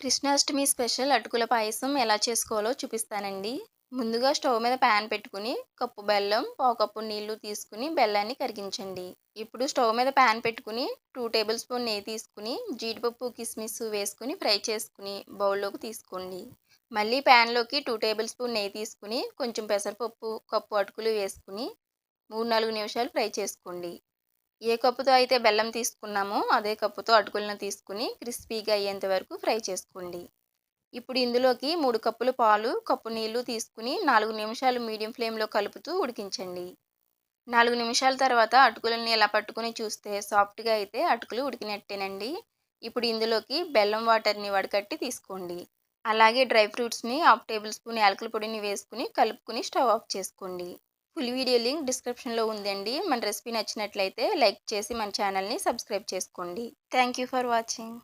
Krishnashtami special అటుకుల పాయసం ఎలా చేసుకోవాలో చూపిస్తానండి. ముందుగా స్టవ్ మీద ప్యాన్ పెట్టుకుని కప్పు బెల్లం పావుకప్పు నీళ్ళు తీసుకుని బెల్లాన్ని కరిగించండి. ఇప్పుడు స్టవ్ మీద ప్యాన్ పెట్టుకుని టూ టేబుల్ స్పూన్ నెయ్యి తీసుకుని జీడిపప్పు కిస్మిస్ వేసుకుని ఫ్రై చేసుకుని బౌల్లోకి తీసుకోండి. మళ్ళీ ప్యాన్లోకి టూ టేబుల్ స్పూన్ నెయ్యి తీసుకుని కొంచెం పెసరపప్పు కప్పు అటుకులు వేసుకుని మూడు నాలుగు నిమిషాలు ఫ్రై చేసుకోండి. ఏ కప్పుతో అయితే బెల్లం తీసుకున్నామో అదే కప్పుతో అటుకులను తీసుకుని క్రిస్పీగా అయ్యేంత వరకు ఫ్రై చేసుకోండి. ఇప్పుడు ఇందులోకి మూడు కప్పులు పాలు కప్పు నీళ్ళు తీసుకుని నాలుగు నిమిషాలు మీడియం ఫ్లేమ్లో కలుపుతూ ఉడికించండి. నాలుగు నిమిషాల తర్వాత అటుకులని ఇలా పట్టుకుని చూస్తే సాఫ్ట్గా అయితే అటుకులు ఉడికినట్టేనండి. ఇప్పుడు ఇందులోకి బెల్లం వాటర్ని వడకట్టి తీసుకోండి. అలాగే డ్రై ఫ్రూట్స్ని హాఫ్ టేబుల్ స్పూన్ యాలకుల పొడిని వేసుకుని కలుపుకుని స్టవ్ ఆఫ్ చేసుకోండి. ఫుల్ వీడియో లింక్ డిస్క్రిప్షన్లో ఉందండి. మన రెసిపీ నచ్చినట్లయితే లైక్ చేసి మన ఛానల్ని సబ్స్క్రైబ్ చేసుకోండి. Thank you for watching.